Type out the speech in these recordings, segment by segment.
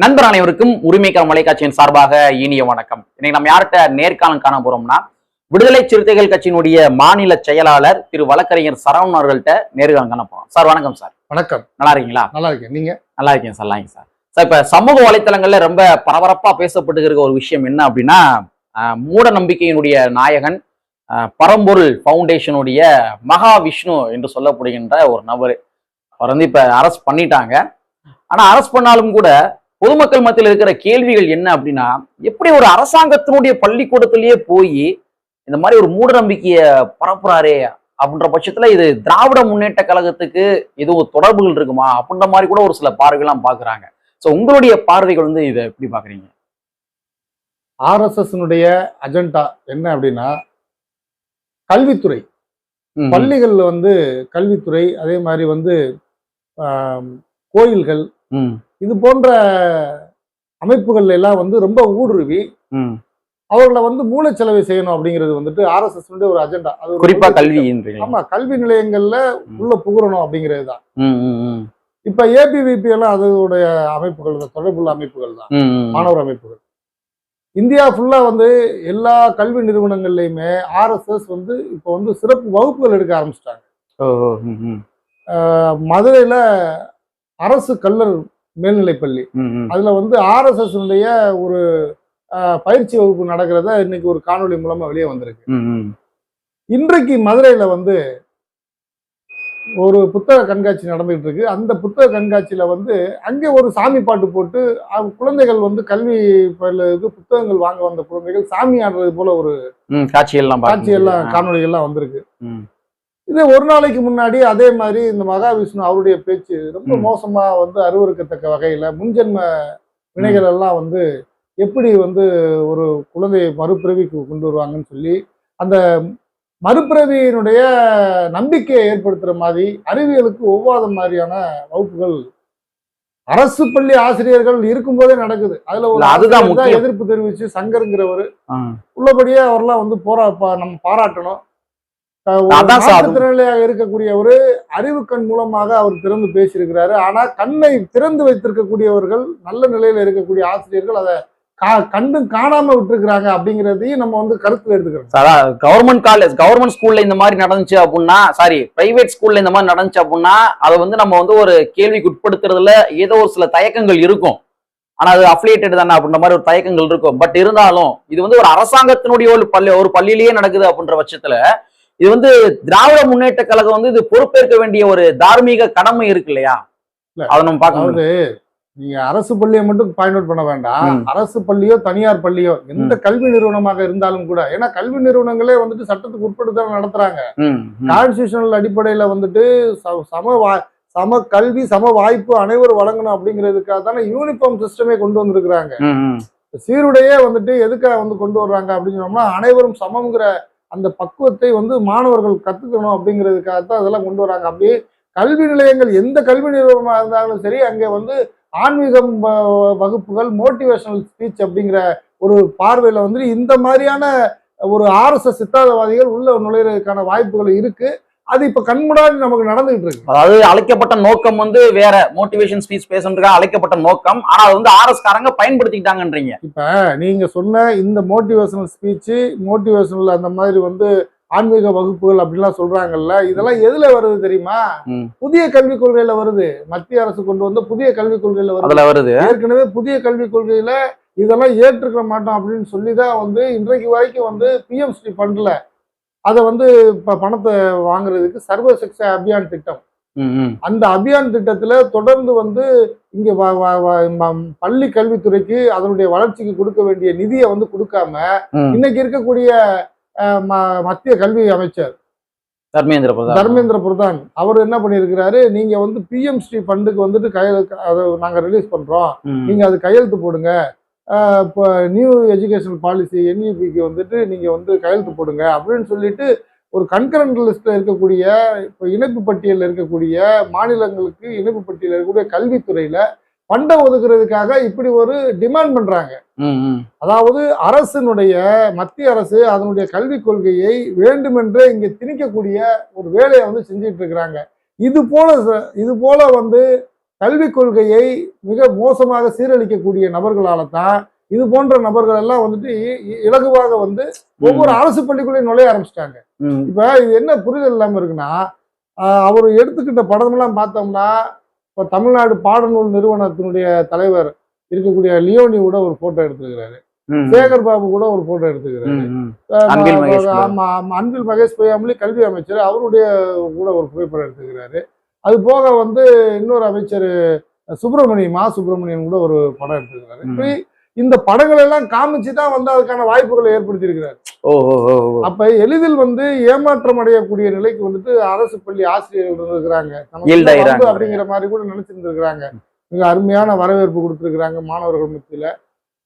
நண்பர் அனைவருக்கும் உரிமைக்கான மலைக்காட்சியின் சார்பாக இனிய வணக்கம். இன்னைக்கு நம்ம யார்கிட்ட நேர்காணம் காண போறோம்னா விடுதலை சிறுத்தைகள் கட்சியினுடைய மாநில செயலாளர் திரு வழக்கறிஞர் சரவணன் அவர்கள்ட்ட நேர்காணம் காண போறோம். சார் வணக்கம் சார். வணக்கம். நல்லா இருக்கீங்களா? நல்லா இருக்கேன். நீங்க? நல்லா இருக்கேன் சார் நல்லா இருக்கேன் சார். சார் இப்ப சமூக வலைத்தளங்கள்ல ரொம்ப பரபரப்பா பேசப்பட்டு இருக்க ஒரு விஷயம் என்ன அப்படின்னா மூட நம்பிக்கையினுடைய நாயகன் பரம்பொருள் ஃபவுண்டேஷனுடைய மகா விஷ்ணு என்று சொல்லப்படுகின்ற ஒரு நபர். அவர் வந்து இப்ப அரெஸ்ட் பண்ணிட்டாங்க. ஆனா அரெஸ்ட் பண்ணாலும் கூட பொதுமக்கள் மத்தியில் இருக்கிற கேள்விகள் என்ன அப்படின்னா எப்படி ஒரு அரசாங்கத்தினுடைய பள்ளிக்கூடத்திலேயே போய் இந்த மாதிரி ஒரு மூட நம்பிக்கையை பரப்புறாரே அப்படின்ற பட்சத்துல இது திராவிட முன்னேற்ற கழகத்துக்கு எதுவும் தொடர்புகள் இருக்குமா அப்படின்ற மாதிரி கூட ஒரு சில பார்வைகள்லாம் பாக்குறாங்க சோ உங்களுடைய பார்வைகள் வந்து இதை எப்படி பாக்குறீங்க ஆர்எஸ்எஸ் அஜெண்டா என்ன அப்படின்னா கல்வித்துறை. பள்ளிகள்ல வந்து கல்வித்துறை அதே மாதிரி வந்து கோயில்கள் இது போன்ற அமைப்புகள்ல எல்லாம் வந்து ரொம்ப ஊடுருவி. அவர்களை வந்து மூளைச்சலவை செய்யணும் அப்படிங்கிறது வந்துட்டு ஆர்எஸ்எஸ் ஒரு அஜெண்டா அது குறிப்பா. கல்வின்றீங்க ஆமா கல்வி நிலையங்கள்ல உள்ள புகுறணும் அப்படிங்கிறது தான். இப்ப ஏபிவிபி எல்லாம் அதோடைய அமைப்புகள் தான் தொடர்புள்ள அமைப்புகள் தான். மாணவர் அமைப்புகள் இந்தியா ஃபுல்லா வந்து எல்லா கல்வி நிறுவனங்கள்லயுமே ஆர்எஸ்எஸ் வந்து இப்போ வந்து சிறப்பு வகுப்புகள் எடுக்க ஆரம்பிச்சிட்டாங்க. மதுரையில அரசு கல்லர் மேல்நிலைப்பள்ளி. அதுல வந்து ஆர்எஸ்எஸ் ஒரு பயிற்சி வகுப்பு நடக்கிறத இன்னைக்கு ஒரு காணொளி மூலமா வெளியே வந்திருக்கு. இன்றைக்கு மதுரையில வந்து ஒரு புத்தக கண்காட்சி நடந்துகிட்டு இருக்கு அந்த புத்தக கண்காட்சியில வந்து அங்கே ஒரு சாமி பாட்டு போட்டு குழந்தைகள் வந்து கல்வி பயிலுக்கு புத்தகங்கள் வாங்க வந்த குழந்தைகள் சாமி ஆடுறது போல ஒரு ம், காட்சிகள்லாம் பார்க்க காட்சி எல்லாம் முடியுது. காணொளிகள்லாம் வந்திருக்கு. இது ஒரு நாளைக்கு முன்னாடி அதே மாதிரி இந்த மகாவிஷ்ணு அவருடைய பேச்சு ரொம்ப. மோசமா வந்து அருவருக்கத்தக்க வகையில முன்ஜென்ம வினைகள் எல்லாம் வந்து எப்படி வந்து ஒரு குழந்தையை மறுபிறவிக்கு கொண்டு வருவாங்கன்னு சொல்லி அந்த மறுபிறவியினுடைய நம்பிக்கையை ஏற்படுத்துற மாதிரி அறிவியலுக்கு ஒவ்வாத மாதிரியான வகுப்புகள் அரசு பள்ளி ஆசிரியர்கள் இருக்கும்போதே நடக்குது அதுல ஒரு அதுதான். எதிர்ப்பு தெரிவிச்சு சங்கருங்கிறவர். உள்ளபடியே அவர்லாம் வந்து போரா நம்ம பாராட்டணும் ஒரு மாற்றுத்திறனாளியாக இருக்கக்கூடியவர் அறிவு கண் மூலமாக அவர் திறந்து பேசியிருக்கிறாரு. ஆனா கண்ணை திறந்து வைத்திருக்கக்கூடியவர்கள் நல்ல நிலையில இருக்கக்கூடிய ஆசிரியர்கள் அதை கா- கண்டும் காணாம விட்டுருக்கிறாங்க அப்படிங்கிறதையும் நம்ம வந்து கருத்துல எடுத்துக்கிறோம். கவர்மெண்ட் காலேஜ் கவர்மெண்ட் ஸ்கூல்ல இந்த மாதிரி நடந்துச்சு அப்படின்னா சாரி பிரைவேட் ஸ்கூல்ல இந்த மாதிரி நடந்துச்சு அப்படின்னா அதை வந்து நம்ம வந்து ஒரு கேள்விக்கு உட்படுத்துறதுல ஏதோ ஒரு சில தயக்கங்கள் இருக்கும். ஆனா அது அஃபிலியேட்டட் தானே அப்படின்ற மாதிரி ஒரு தயக்கங்கள் இருக்கும். பட் இருந்தாலும் இது வந்து ஒரு அரசாங்கத்தினுடைய ஒரு பள்ளி ஒரு பள்ளியிலேயே நடக்குது அப்படின்ற பட்சத்துல இது வந்து திராவிட முன்னேற்ற கழகம் வந்து இது பொறுப்பேற்க வேண்டிய ஒரு தார்மீக கடமை இருக்கு இல்லையா இல்ல, அதை நம்ம பார்க்க முடியும். அதாவது நீங்க அரசு பள்ளியை மட்டும் பாயிண்ட் அவுட் பண்ண வேண்டாம். அரசு பள்ளியோ தனியார் பள்ளியோ எந்த கல்வி நிறுவனமாக இருந்தாலும் கூட ஏன்னா கல்வி நிறுவனங்களே வந்துட்டு சட்டத்துக்கு உட்பட்டு தான் நடத்துறாங்க. கான்ஸ்டியூஷனல் அடிப்படையில வந்துட்டு சம சம கல்வி சம வாய்ப்பு அனைவரும் வழங்கணும் அப்படிங்கிறதுக்காக தானே யூனிஃபார்ம் சிஸ்டமே கொண்டு வந்திருக்கிறாங்க. சீருடையே வந்துட்டு எதுக்காக வந்து கொண்டு வர்றாங்க அப்படின்னு சொன்னோம்னா அனைவரும் சமம்ங்கிற அந்த பக்குவத்தை வந்து மாணவர்கள் கற்றுக்கணும் அப்படிங்கிறதுக்காக தான் அதெல்லாம் கொண்டு வராங்க. அப்படியே கல்வி நிலையங்கள் எந்த கல்வி நிறுவனமாக இருந்தாலும் சரி அங்கே வந்து ஆன்மீகம் வ- வகுப்புகள் மோட்டிவேஷனல் ஸ்பீச் அப்படிங்கிற ஒரு பார்வையில் வந்து இந்த மாதிரியான ஒரு ஆர்எஸ்எஸ் சித்தாந்தவாதிகள் உள்ள நுழையிறதுக்கான வாய்ப்புகள் இருக்குது அது இப்ப கண்முடாடி நமக்கு நடந்துகிட்டு இருக்கு. அதாவது அழைக்கப்பட்ட நோக்கம் வந்து வேற மோட்டிவேஷன் ஸ்பீச் பேசுறதுக்காக அழைக்கப்பட்ட நோக்கம். ஆனா அது வந்து ஆர்எஸ் காரங்க பயன்படுத்திக்கிட்டாங்கன்றீங்க. இப்ப நீங்க சொன்ன இந்த மோட்டிவேஷனல் ஸ்பீச் மோட்டிவேஷனல் அந்த மாதிரி வந்து ஆன்மீக வகுப்புகள் அப்படிலாம் சொல்றாங்கல்ல இதெல்லாம் எதுல வருது தெரியுமா. புதிய கல்விக் கொள்கையில வருது. மத்திய அரசு கொண்டு வந்த புதிய கல்விக் கொள்கையில வருது. வருது. ஏற்கனவே புதிய கல்விக் கொள்கையில இதெல்லாம் ஏற்றுக்க மாட்டோம் அப்படின்னு சொல்லி தான் வந்து இன்றைக்கு வரைக்கும் வந்து பிஎம்ஸ்டி ஃபண்ட்ல அதை வந்து இப்ப பணத்தை வாங்குறதுக்கு சர்வ சிக்ஷா அபியான் திட்டம். அந்த அபியான் திட்டத்துல தொடர்ந்து வந்து இங்க பள்ளி கல்வித்துறைக்கு அதனுடைய வளர்ச்சிக்கு கொடுக்க வேண்டிய நிதியை வந்து கொடுக்காம. இன்னைக்கு இருக்கக்கூடிய மத்திய கல்வி அமைச்சர் தர்மேந்திர பிரதான் தர்மேந்திர பிரதான் அவர் என்ன பண்ணியிருக்கிறாரு நீங்க வந்து பிஎம்ஸ்டி ஃபண்டுக்கு வந்துட்டு கையெழு அதை நாங்க ரிலீஸ் பண்றோம். நீங்க அது கையெழுத்து போடுங்க இப்போ நியூ எஜுகேஷன் பாலிசி என்இபிக்கு வந்துட்டு நீங்க வந்து கையெழுத்து போடுங்க அப்படின்னு சொல்லிட்டு ஒரு கன்கரண்ட் லிஸ்ட்ல இருக்கக்கூடிய இப்போ இணைப்பு பட்டியலில் இருக்கக்கூடிய மாநிலங்களுக்கு இணைப்பு பட்டியலில் இருக்கக்கூடிய கல்வித்துறையில ஃபண்டை ஒதுக்குறதுக்காக இப்படி ஒரு டிமாண்ட் ம். அதாவது அரசினுடைய மத்திய அரசு அதனுடைய கல்விக் கொள்கையை வேண்டுமென்றே இங்க திணிக்கக்கூடிய ஒரு வேலையை வந்து செஞ்சுட்டு இருக்கிறாங்க இது போல இது போல வந்து கல்விக் கொள்கையை மிக மோசமாக சீரழிக்கக்கூடிய நபர்களால தான் இது போன்ற நபர்கள் எல்லாம் வந்துட்டு இலகுவாக வந்து ஒவ்வொரு அரசு பள்ளிக்குள்ளேயும் நுழைய ஆரம்பிச்சிட்டாங்க. இப்ப இது என்ன புரிதல் இல்லாம இருக்குன்னா அவர் எடுத்துக்கிட்ட படமெல்லாம் பார்த்தோம்னா இப்ப தமிழ்நாடு பாடநூல் நிறுவனத்தினுடைய தலைவர் இருக்கக்கூடிய லியோனி கூட ஒரு போட்டோ எடுத்துக்கிறாரு சேகர் பாபு கூட ஒரு போட்டோ எடுத்துக்கிறாரு. ஆமா அன்பில் மகேஷ் பொய்யாமொழி கல்வி அமைச்சர் அவருடைய கூட ஒரு புகைப்படம் எடுத்துக்கிறாரு அது போக வந்து இன்னொரு அமைச்சர் சுப்பிரமணியம் மா சுப்பிரமணியன் கூட ஒரு படம் எடுத்துக்கிறாரு ம். இப்படி இந்த படங்கள் எல்லாம் காமிச்சு தான் வந்து அதுக்கான வாய்ப்புகளை ஏற்படுத்தி இருக்கிறாரு ஓ ஓ ஓ ஓ. அப்ப எளிதில் வந்து ஏமாற்றம் அடையக்கூடிய நிலைக்கு வந்துட்டு அரசு பள்ளி ஆசிரியர்கள் இருக்கிறாங்க. அப்படிங்கிற மாதிரி கூட நினைச்சிருந்திருக்கிறாங்க மிக அருமையான வரவேற்பு கொடுத்திருக்கிறாங்க மாணவர்கள் மத்தியில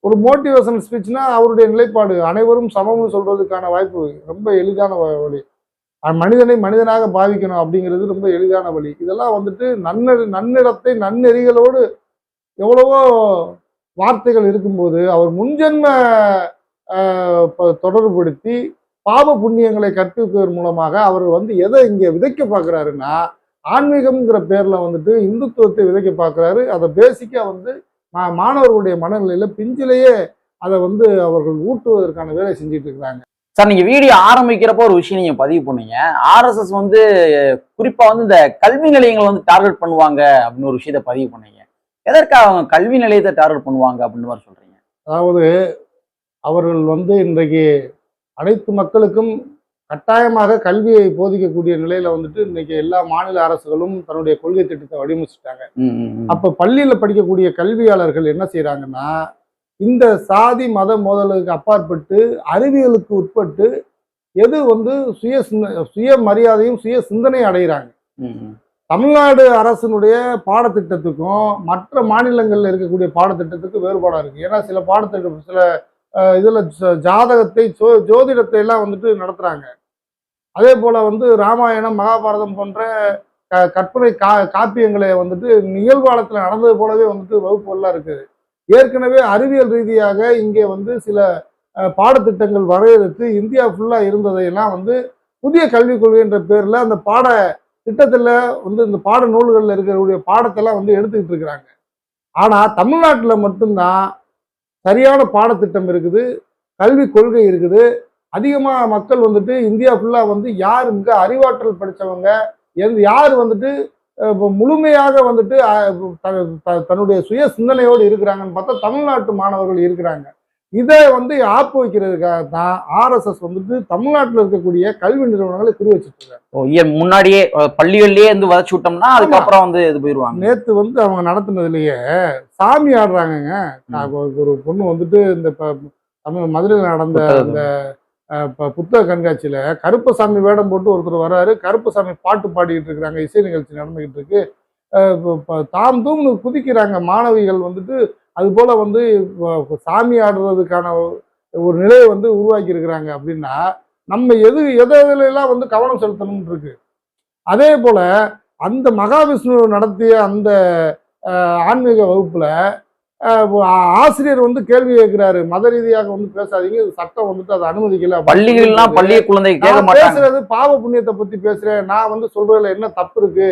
ஒரு மோட்டிவேஷனல் ஸ்பீச்னா அவருடைய நிலைப்பாடு அனைவரும் சமம்னு சொல்றதுக்கான வாய்ப்பு ரொம்ப எளிதான வழி மனிதனை மனிதனாக பாவிக்கணும் அப்படிங்கிறது ரொம்ப எளிதான வழி. இதெல்லாம் வந்துட்டு நன்ன நன்னிடத்தை நன்னெறிகளோடு எவ்வளவோ வார்த்தைகள் இருக்கும்போது அவர் முன்ஜென்ம தொடர்புபடுத்தி பாவ புண்ணியங்களை கற்பிப்பதன் மூலமாக அவர் வந்து எதை இங்கே விதைக்க பார்க்குறாருன்னா ஆன்மீகம்ங்கிற பேரில் வந்துட்டு இந்துத்துவத்தை விதைக்க பார்க்குறாரு. அதை பேசிக்காக வந்து மா- மாணவர்களுடைய மனநிலையில் பிஞ்சிலேயே அதை வந்து அவர்கள் ஊட்டுவதற்கான வேலை செஞ்சுட்டு இருக்கிறாங்க. சார் நீங்க வீடியோ ஆரம்பிக்கிறப்போ ஒரு விஷயம் நீங்க பதிவு பண்ணீங்க. ஆர்எஸ்எஸ் வந்து குறிப்பா வந்து இந்த கல்வி நிலையங்களை வந்து டார்கெட் பண்ணுவாங்க அப்படின்னு ஒரு விஷயத்த பதிவு பண்ணீங்க. எதற்காக அவங்க கல்வி நிலையத்தை டார்கெட் பண்ணுவாங்க அப்படின்னு மாதிரி சொல்றீங்க? அதாவது அவர்கள் வந்து இன்றைக்கு அனைத்து மக்களுக்கும் கட்டாயமாக கல்வியை போதிக்கக்கூடிய நிலையில வந்துட்டு இன்னைக்கு எல்லா மாநில அரசுகளும் தன்னுடைய கொள்கை திட்டத்தை வடிவமைச்சிட்டாங்க. அப்ப பள்ளியில படிக்கக்கூடிய கல்வியாளர்கள் என்ன செய்றாங்கன்னா இந்த சாதி மத மோதலுக்கு அப்பாற்பட்டு அறிவியலுக்கு உட்பட்டு எது வந்து சுய சிந்த- சுய மரியாதையும் சுய சிந்தனை அடைகிறாங்க. தமிழ்நாடு அரசினுடைய பாடத்திட்டத்துக்கும் மற்ற மாநிலங்கள்ல இருக்கக்கூடிய பாடத்திட்டத்துக்கும் வேறுபாடா இருக்கு. ஏன்னா சில பாடத்திட்டம் சில இதுல ஜாதகத்தை ஜோ- ஜோதிடத்தை எல்லாம் வந்துட்டு நடத்துறாங்க. அதே போல வந்து ராமாயணம் மகாபாரதம் போன்ற க- கற்பனை கா காப்பியங்களை வந்துட்டு நிகழ்காலத்துல நடந்தது போலவே வந்துட்டு வகுப்புகள்லாம் இருக்குது. ஏற்கனவே அறிவியல் ரீதியாக இங்கே வந்து சில பாடத்திட்டங்கள் வரையறுத்து இந்தியா ஃபுல்லாக இருந்ததையெல்லாம் வந்து புதிய கல்விக் கொள்கை என்ற அந்த பாட திட்டத்தில் வந்து இந்த பாட நூல்களில் இருக்கக்கூடிய பாடத்தெல்லாம் வந்து எடுத்துக்கிட்டு இருக்கிறாங்க. ஆனால் தமிழ்நாட்டில் மட்டும்தான் சரியான பாடத்திட்டம் இருக்குது கல்வி கொள்கை இருக்குது. அதிகமாக மக்கள் வந்துட்டு இந்தியா ஃபுல்லாக வந்து யார் மிக அறிவாற்றல் படித்தவங்க எந்த யார் வந்துட்டு முழுமையாக வந்துட்டு தன்னுடைய சுய சிந்தனையோடு இருக்கிறாங்கன்னு பார்த்தா தமிழ்நாட்டு மாணவர்கள் இருக்கிறாங்க. இதை வந்து ஆப்பு வைக்கிறதுக்காக தான் ஆர்எஸ்எஸ் வந்துட்டு தமிழ்நாட்டில் இருக்கக்கூடிய கல்வி நிறுவனங்களை குறி இயல் முன்னாடியே பள்ளிகள்லயே இருந்து வதச்சு விட்டோம்னா அதுக்கப்புறம் வந்து இது போயிருவாங்க நேத்து வந்து அவங்க நடத்துனதுலயே சாமி ஆடுறாங்கங்க. ஒரு- பொண்ணு வந்துட்டு இந்த தமிழ் மதுரையில் நடந்த. அந்த இப்போ புத்தக கண்காட்சியில் கருப்பசாமி வேடம் போட்டு ஒருத்தர் வர்றாரு கருப்பசாமி பாட்டு பாடிக்கிட்டு இருக்கிறாங்க. இசை நிகழ்ச்சி நடந்துகிட்டு இருக்கு. இப்போ தாம் தூம்னு குதிக்கிறாங்க மாணவிகள் வந்துட்டு. அதுபோல் வந்து சாமி ஆடுறதுக்கான ஒரு நிலையை வந்து உருவாக்கி இருக்கிறாங்க அப்படின்னா நம்ம எது எதை எதுலாம் வந்து கவனம் செலுத்தணும்னு இருக்கு? அதே போல் அந்த மகாவிஷ்ணு நடத்திய அந்த ஆன்மீக வகுப்பில் ஆசிரியர் வந்து கேள்வி கேட்கிறாரு. மத ரீதியாக வந்து பேசாதீங்க. சட்டம் வந்துட்டு அதை அனுமதிக்கல பள்ளிகள்லாம் பள்ளிய குழந்தை கேட்க பேசுறது பாவ புண்ணியத்தை பத்தி பேசுறேன். நான் வந்து சொல்றதுல என்ன தப்பு இருக்கு?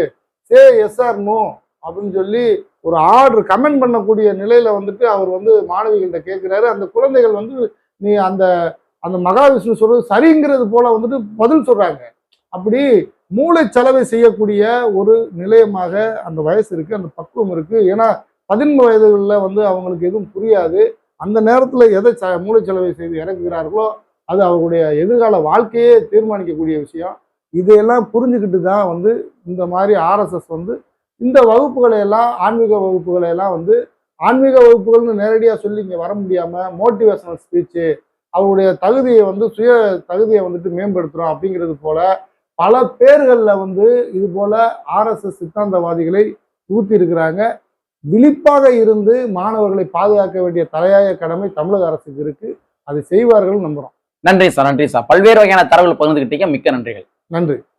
சே எஸ் ஆர் நோ அப்படின்னு சொல்லி ஒரு ஆர்டர் கமெண்ட் பண்ணக்கூடிய நிலையில வந்துட்டு அவர் வந்து மாணவிகள்கிட்ட கேட்கிறாரு. அந்த குழந்தைகள் வந்து நீ அந்த அந்த மகாவிஷ்ணு சொல்றது சரிங்கிறது போல வந்துட்டு பதில் சொல்றாங்க. அப்படி மூளைச்சலவை செய்யக்கூடிய ஒரு நிலையமாக அந்த வயசு இருக்கு அந்த பக்குவம் இருக்கு. ஏன்னா பதினெண்டு வயதுகளில் வந்து அவங்களுக்கு எதுவும் புரியாது. அந்த நேரத்தில் எதை ச மூளைச்சலவை செய்து இறக்குகிறார்களோ அது அவர்களுடைய எதிர்கால வாழ்க்கையே தீர்மானிக்கக்கூடிய விஷயம். இதையெல்லாம் புரிஞ்சுக்கிட்டு தான் வந்து இந்த மாதிரி ஆர்எஸ்எஸ் வந்து இந்த வகுப்புகளை எல்லாம் ஆன்மீக வகுப்புகளை எல்லாம் வந்து ஆன்மீக வகுப்புகள்னு நேரடியாக சொல்லி இங்கே வர முடியாமல் மோட்டிவேஷனல் ஸ்பீச்சு அவருடைய தகுதியை வந்து சுய தகுதியை வந்துட்டு மேம்படுத்துகிறோம் அப்படிங்கிறது போல பல பேர்களில் வந்து இது போல ஆர்எஸ்எஸ் சித்தாந்தவாதிகளை ஊற்றி இருக்கிறாங்க விழிப்பாக இருந்து மாணவர்களை பாதுகாக்க வேண்டிய தலையாய கடமை தமிழக அரசுக்கு இருக்கு. அதை செய்வார்கள் நம்புறோம். நன்றி சார் நன்றி சார். பல்வேறு வகையான தரவுகளை பகிர்ந்துக்கிட்டீங்க மிக்க நன்றிகள். நன்றி.